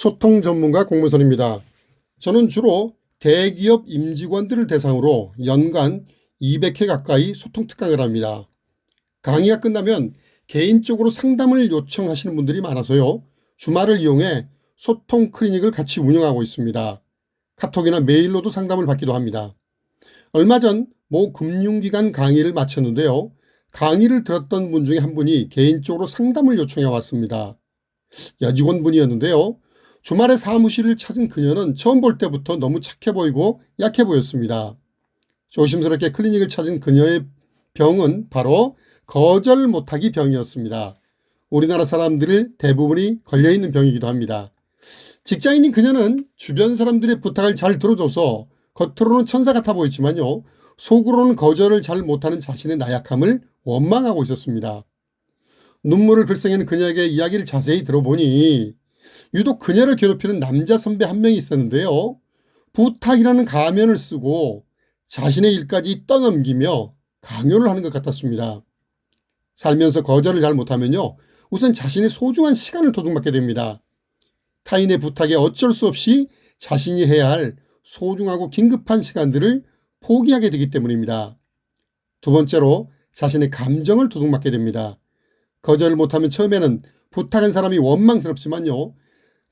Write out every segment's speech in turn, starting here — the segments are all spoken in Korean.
소통 전문가 공무선입니다. 저는 주로 대기업 임직원들을 대상으로 연간 200회 가까이 소통 특강을 합니다. 강의가 끝나면 개인적으로 상담을 요청하시는 분들이 많아서요. 주말을 이용해 소통 클리닉을 같이 운영하고 있습니다. 카톡이나 메일로도 상담을 받기도 합니다. 얼마 전 모 금융기관 강의를 마쳤는데요. 강의를 들었던 분 중에 한 분이 개인적으로 상담을 요청해 왔습니다. 여직원분이었는데요. 주말에 사무실을 찾은 그녀는 처음 볼 때부터 너무 착해 보이고 약해 보였습니다. 조심스럽게 클리닉을 찾은 그녀의 병은 바로 거절 못하기 병이었습니다. 우리나라 사람들 대부분이 걸려있는 병이기도 합니다. 직장인인 그녀는 주변 사람들의 부탁을 잘 들어줘서 겉으로는 천사 같아 보였지만요. 속으로는 거절을 잘 못하는 자신의 나약함을 원망하고 있었습니다. 눈물을 글썽이는 그녀에게 이야기를 자세히 들어보니 유독 그녀를 괴롭히는 남자 선배 한 명이 있었는데요. 부탁이라는 가면을 쓰고 자신의 일까지 떠넘기며 강요를 하는 것 같았습니다. 살면서 거절을 잘 못하면요. 우선 자신의 소중한 시간을 도둑맞게 됩니다. 타인의 부탁에 어쩔 수 없이 자신이 해야 할 소중하고 긴급한 시간들을 포기하게 되기 때문입니다. 두 번째로 자신의 감정을 도둑맞게 됩니다. 거절을 못하면 처음에는 부탁한 사람이 원망스럽지만요.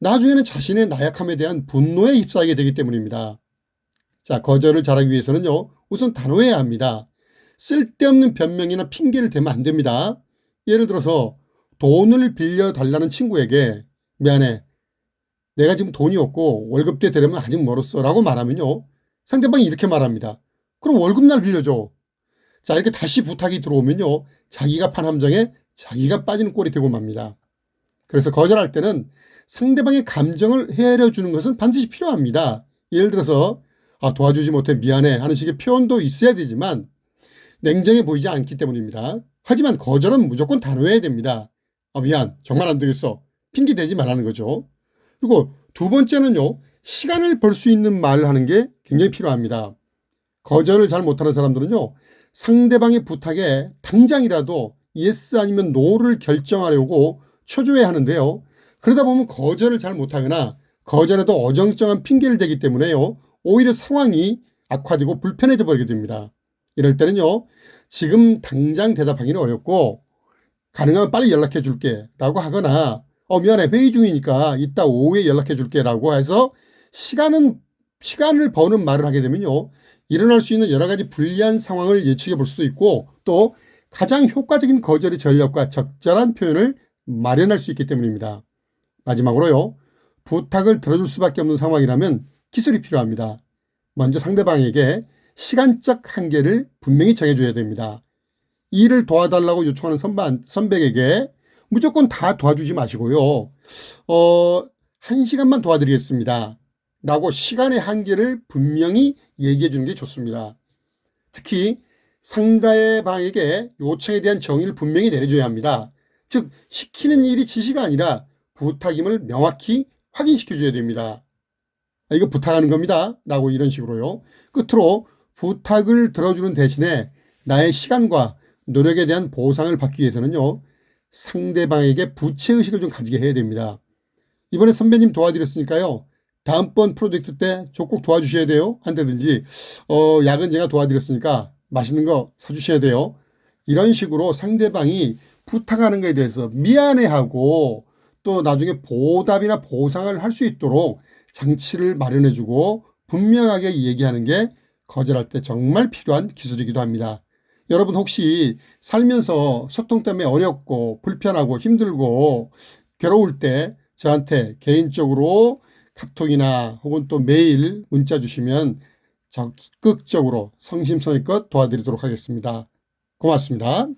나중에는 자신의 나약함에 대한 분노에 휩싸이게 되기 때문입니다. 자, 거절을 잘하기 위해서는요. 우선 단호해야 합니다. 쓸데없는 변명이나 핑계를 대면 안 됩니다. 예를 들어서 돈을 빌려달라는 친구에게 미안해. 내가 지금 돈이 없고 월급 때 되려면 아직 멀었어 라고 말하면요. 상대방이 이렇게 말합니다. 그럼 월급날 빌려줘. 자 이렇게 다시 부탁이 들어오면요. 자기가 판 함정에 자기가 빠지는 꼴이 되고 맙니다. 그래서 거절할 때는 상대방의 감정을 헤아려 주는 것은 반드시 필요합니다. 예를 들어서 아, 도와주지 못해 미안해 하는 식의 표현도 있어야 되지만 냉정해 보이지 않기 때문입니다. 하지만 거절은 무조건 단호해야 됩니다. 아, 미안 정말 안 되겠어. 핑계 대지 말라는 거죠. 그리고 두 번째는요. 시간을 벌 수 있는 말을 하는 게 굉장히 필요합니다. 거절을 잘 못하는 사람들은요. 상대방의 부탁에 당장이라도 예스 아니면 노를 결정하려고 초조해 하는데요. 그러다 보면 거절을 잘 못하거나 거절에도 어정쩡한 핑계를 대기 때문에요. 오히려 상황이 악화되고 불편해져 버리게 됩니다. 이럴 때는요. 지금 당장 대답하기는 어렵고 가능하면 빨리 연락해 줄게 라고 하거나 어 미안해 회의 중이니까 이따 오후에 연락해 줄게 라고 해서 시간은 시간을 버는 말을 하게 되면요. 일어날 수 있는 여러 가지 불리한 상황을 예측해 볼 수도 있고 또 가장 효과적인 거절의 전략과 적절한 표현을 마련할 수 있기 때문입니다. 마지막으로요. 부탁을 들어줄 수밖에 없는 상황이라면 기술이 필요합니다. 먼저 상대방에게 시간적 한계를 분명히 정해줘야 됩니다. 일을 도와달라고 요청하는 선반, 선배에게 무조건 다 도와주지 마시고요. 어, 한 시간만 도와드리겠습니다. 라고 시간의 한계를 분명히 얘기해 주는 게 좋습니다. 특히 상대방에게 요청에 대한 정의를 분명히 내려줘야 합니다. 즉, 시키는 일이 지시가 아니라 부탁임을 명확히 확인시켜줘야 됩니다. 아, 이거 부탁하는 겁니다. 라고 이런 식으로요. 끝으로 부탁을 들어주는 대신에 나의 시간과 노력에 대한 보상을 받기 위해서는요. 상대방에게 부채의식을 좀 가지게 해야 됩니다. 이번에 선배님 도와드렸으니까요. 다음번 프로젝트 때 저 꼭 도와주셔야 돼요. 한다든지 어, 약은 제가 도와드렸으니까 맛있는 거 사주셔야 돼요. 이런 식으로 상대방이 부탁하는 것에 대해서 미안해하고 또 나중에 보답이나 보상을 할 수 있도록 장치를 마련해주고 분명하게 얘기하는 게 거절할 때 정말 필요한 기술이기도 합니다. 여러분 혹시 살면서 소통 때문에 어렵고 불편하고 힘들고 괴로울 때 저한테 개인적으로 카톡이나 혹은 또 메일 문자 주시면 적극적으로 성심성의껏 도와드리도록 하겠습니다. 고맙습니다.